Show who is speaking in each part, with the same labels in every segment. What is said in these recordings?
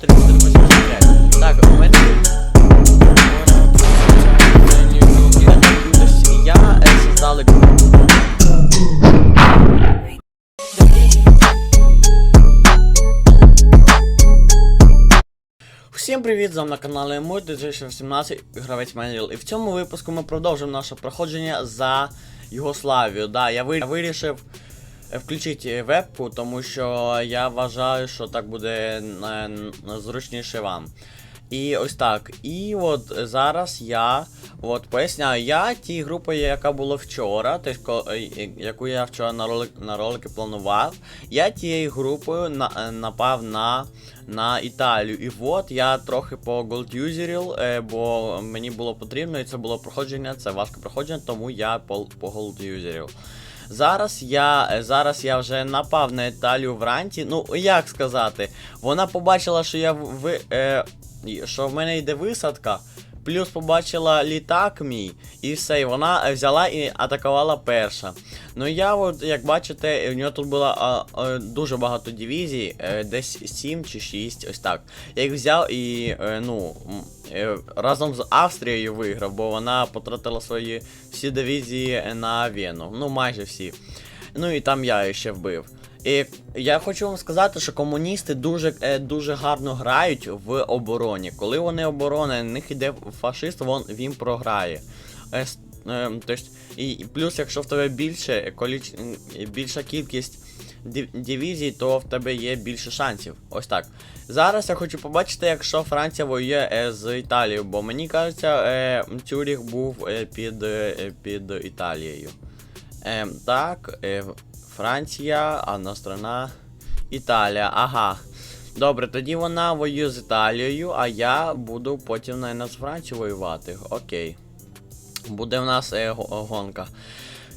Speaker 1: 385. Так, у мене. Я групу. Всім привіт, з вами на каналі Мой 2018 гравець Манріл. І в цьому випуску ми продовжимо наше проходження за Югославію. Да, я вирішив е, включити вебку, тому що я вважаю, що так буде е, зручніше вам. І ось так. І от зараз я от поясняю, я ті групи, яка була вчора, ко- е, е, яку я вчора на ролик, на ролики планував, я тією групою на, е, напав на, на Італію. І от я трохи по голдюзерів, е, бо мені було потрібно, і це було проходження, це важке проходження, тому я по, по голдюзерів. Зараз я, е, зараз я вже напав на Італію вранці. Ну, як сказати, вона побачила, що я в, е, що в мене йде висадка, плюс побачила літак мій, і все, і вона взяла і атакувала перша. Ну я от, як бачите, у нього тут було а, а, дуже багато дивізій, е, десь 7 чи 6, ось так. Я їх взяв і е, ну, е, разом з Австрією виграв, бо вона потратила свої всі дивізії на Вену. Ну, майже всі. Ну і там я ще вбив. І я хочу вам сказати, що комуністи дуже, е, дуже гарно грають в обороні. Коли вони оборона, на них іде фашист, вон, він програє. Тобто, і плюс, якщо в тебе більше, коліч, більша кількість дивізій, то в тебе є більше шансів. Ось так. Зараз я хочу побачити, якщо Франція воює з Італією, бо мені кажеться, Цюріх був під, під Італією. Е, так, Франція, одна страна. Італія, ага. Добре, тоді вона воює з Італією, а я буду потім навіть з Францією воювати. Окей. Буде в нас е, гонка.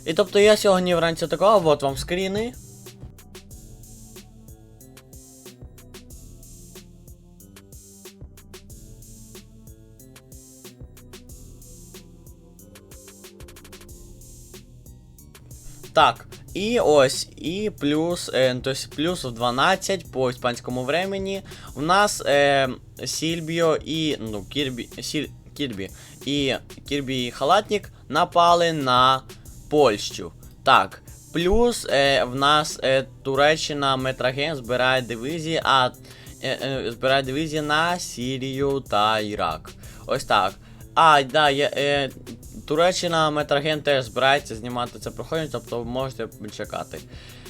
Speaker 1: І тобто я сьогодні вранці такого, от вам скріни. Так, і ось, і плюс, е, то есть плюс в 12 по іспанському времени. У нас е, Сільбіо і. Ну, Кірбі. Сіль, Кірбі і Кірбі і Халатнік напали на Польщу. Так. Плюс е, в нас е, Туреччина Метраген збирає дивізії, а е, е, збирає дивізії на Сірію та Ірак. Ось так. А, да, є, е, Туреччина Метраген теж збирається знімати це проходження, тобто ви можете чекати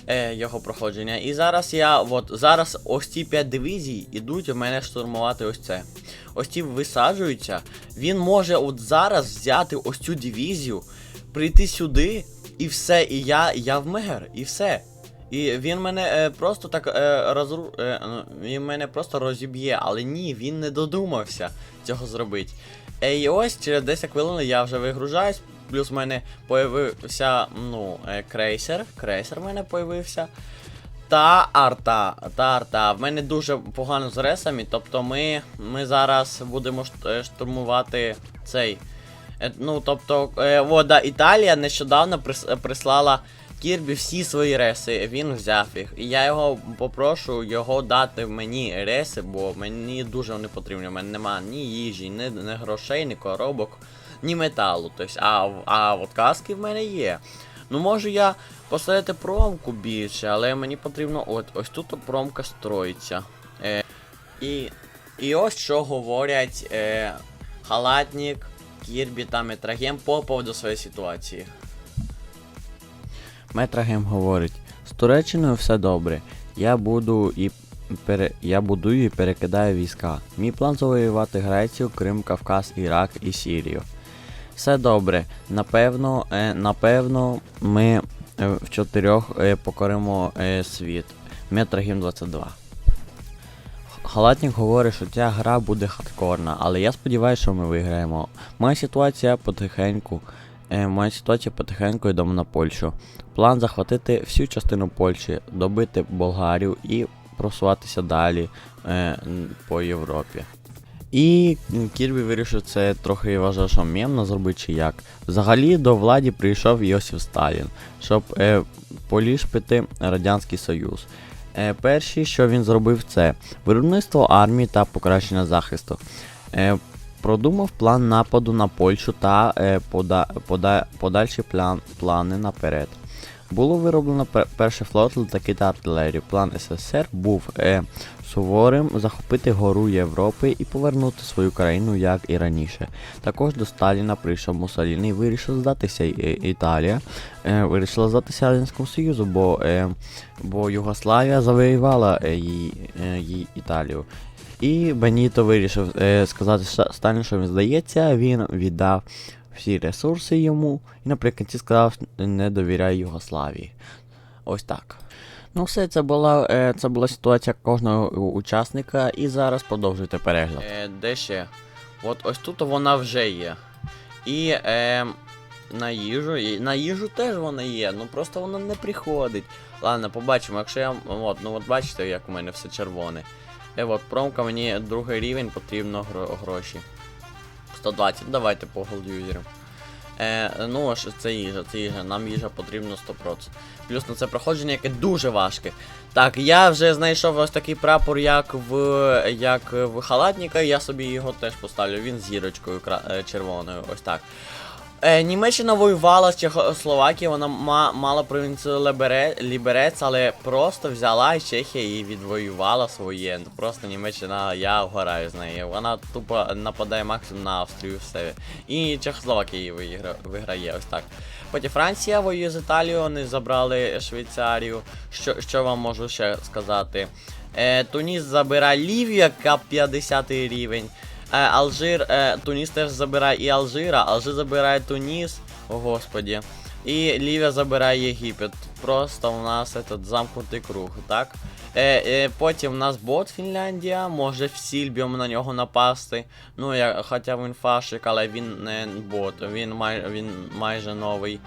Speaker 1: е, його проходження. І зараз я, от зараз ось ці 5 дивізій ідуть у мене штурмувати ось це. Ось ці висаджуються. Він може от зараз взяти ось цю дивізію, прийти сюди, і все, і я, я в мер, і все. І він мене е, просто так е, розру... е, ну, він мене просто розіб'є, але ні, він не додумався цього зробити. Е, і ось через 10 хвилин я вже вигружаюсь, плюс в мене появився ну, е, крейсер. Крейсер в мене появився. Та арта. Та арта. В мене дуже погано з ресами, тобто ми, ми зараз будемо е, штурмувати цей. Е, ну, тобто, е, о, да, Італія нещодавно прис- прислала Кірбі всі свої реси, він взяв їх. І я його попрошу його дати мені реси, бо мені дуже вони потрібні. У мене немає ні їжі, ні, ні грошей, ні коробок, ні металу. Тобто, а, а от каски в мене є. Ну можу я поставити промку більше, але мені потрібно. От ось тут промка строїться. Е, і, і ось що говорять е, Халатнік, Кірбі та Метрагем по поводу своєї ситуації. Метрагем говорить: з Туреччиною все добре. Я буду і пере... я будую і перекидаю війська. Мій план завоювати Грецію, Крим, Кавказ, Ірак і Сірію. Все добре. Напевно, е, напевно, ми е, в чотирьох е, покоримо світ. Метрагем 22. Халатник говорить, що ця гра буде хардкорна, але я сподіваюся, що ми виграємо. Моя ситуація потихеньку. Е, моя ситуація потихеньку йдемо на Польщу. План захватити всю частину Польщі, добити Болгарію і просуватися далі е, по Європі. І Кірбі вирішив це трохи вважав, що мємно зробити чи як. Взагалі до влади прийшов Йосиф Сталін, щоб е, полішпити Радянський Союз. Е, перші, що він зробив, це виробництво армії та покращення захисту. Е, продумав план нападу на Польщу та е, пода, пода, подальші план, плани наперед. Було вироблено пер- перший флот літаки та артилерію. План СССР був е, суворим захопити гору Європи і повернути свою країну, як і раніше. Також до Сталіна прийшов Муссоліні і вирішив здатися і- Італія. Е, вирішила здатися Радянському Союзу, бо, е, бо Югославія завоювала е, її, е, її Італію. І Беніто вирішив е, сказати Сталіну, що він здається, він віддав всі ресурси йому і наприкінці сказав, не довіряй Югославії. Ось так. Ну, все, це була, е, це була ситуація кожного учасника, і зараз продовжуйте перегляд. Е, де ще? От ось тут вона вже є. І е, на їжу. і На їжу теж вона є, ну просто вона не приходить. Ладно, побачимо, якщо я. От, ну от бачите, як у мене все червоне. Е, промка мені другий рівень потрібно гро- гроші. 120, давайте по голдюзерам. Е, ну, аж це їжа, це їжа, нам їжа потрібно 100%. Плюс на це проходження, яке дуже важке. Так, я вже знайшов ось такий прапор, як в як в халатника, я собі його теж поставлю. Він з зірочкою е, червоною, ось так. Е, Німеччина воювала з Чехословакією, вона ма- мала провінцію Лебере, Ліберець, але просто взяла і Чехія і відвоювала своє. Просто Німеччина, я вгораю з нею. Вона тупо нападає максимум на Австрію все. І Чехословакія її вигра- виграє, ось так. Потім Франція воює з Італією, вони забрали Швейцарію. Що, що вам можу ще сказати? Е, Туніс забирає Лівію, яка 50 рівень. Е, Алжир, е, Туніс теж забирає і Алжира, Алжир забирає Туніс, о господі. І Лівія забирає Єгипет. Просто у нас этот замкнутий круг, так? Е, е, потім у нас бот Фінляндія, може в Сільбіум на нього напасти. Ну, я, хоча він фашик, але він не бот, він, май, він майже новий.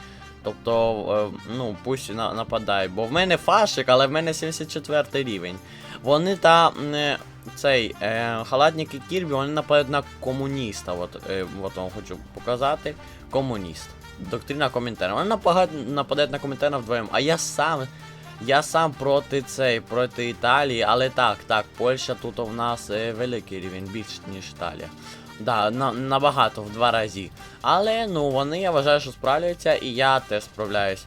Speaker 1: Тобто, е, ну, пусть на, нападає. Бо в мене фашик, але в мене 74 рівень. Вони та е, цей е, халатник і Кірбі, вони нападають на комуніста. От, е, от вам хочу показати. Комуніст. Доктрина коментаря. Вони нападають, нападають на коментаря вдвоєм. А я сам. Я сам проти цей, проти Італії, але так, так, Польща тут у нас е, великий рівень, більш ніж Італія. Да, на, набагато в два рази. Але ну вони я вважаю, що справляються, і я теж справляюсь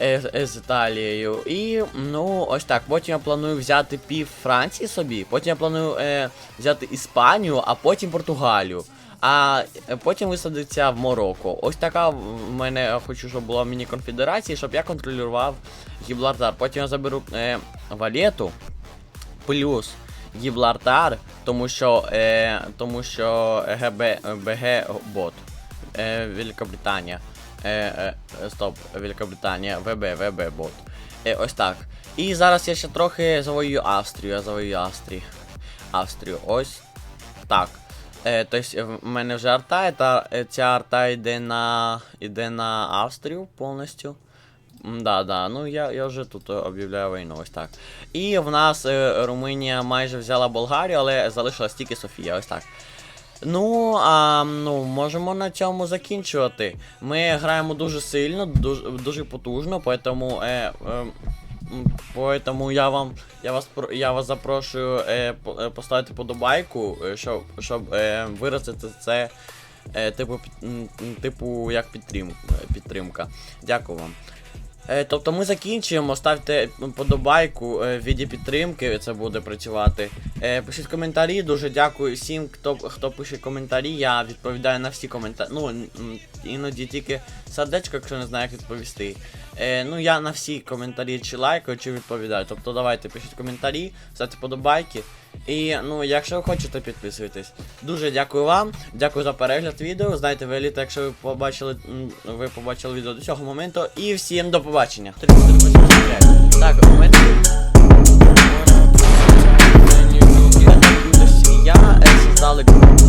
Speaker 1: з- з Італією. І ну ось так. Потім я планую взяти пів Франції собі, потім я планую е, взяти Іспанію, а потім Португалію. А е, потім висадиться в Марокко. Ось така в мене хочу, щоб була міні-конфедерація, щоб я контролював Гіблартар. Потім я заберу е, Валету плюс Гіблартар, тому що, е, тому що ГБ, БГ бот. Е, Великобританія. Е, е, стоп, Великобританія, ВБ, ВБ бот. Е, ось так. І зараз я ще трохи завоюю Австрію, я завоюю Австрію. Австрію, ось так. Е, тобто в мене вже арта, та, е, ця арта йде на, йде на Австрію повністю. Да, да, ну я, я вже тут об'являю війну, ось так. І в нас е, Румунія майже взяла Болгарію, але залишилась тільки Софія, ось так. Ну, а ну, можемо на цьому закінчувати. Ми граємо дуже сильно, дуже, дуже потужно, поэтому, е, е, поэтому я вам я вас я вас запрошую е, е, поставити подобайку, е, щоб, щоб е, виразити це. Е, типу, типу, як підтрим, е, підтримка. Дякую вам. Е, тобто ми закінчуємо, ставте подобайку е, в віді підтримки, це буде працювати. Е, пишіть коментарі, дуже дякую всім, хто, хто пише коментарі. Я відповідаю на всі коментарі. Ну, іноді тільки сердечко, якщо не знаю, як відповісти. Ну, я на всі коментарі чи лайкаю, чи відповідаю. Тобто давайте пишіть коментарі, ставте подобайки. І ну, якщо ви хочете, підписуйтесь. Дуже дякую вам, дякую за перегляд відео. знайте ви еліта, якщо ви побачили ви побачили відео до цього моменту. І всім до побачення. Так, у мене я создали е, групу.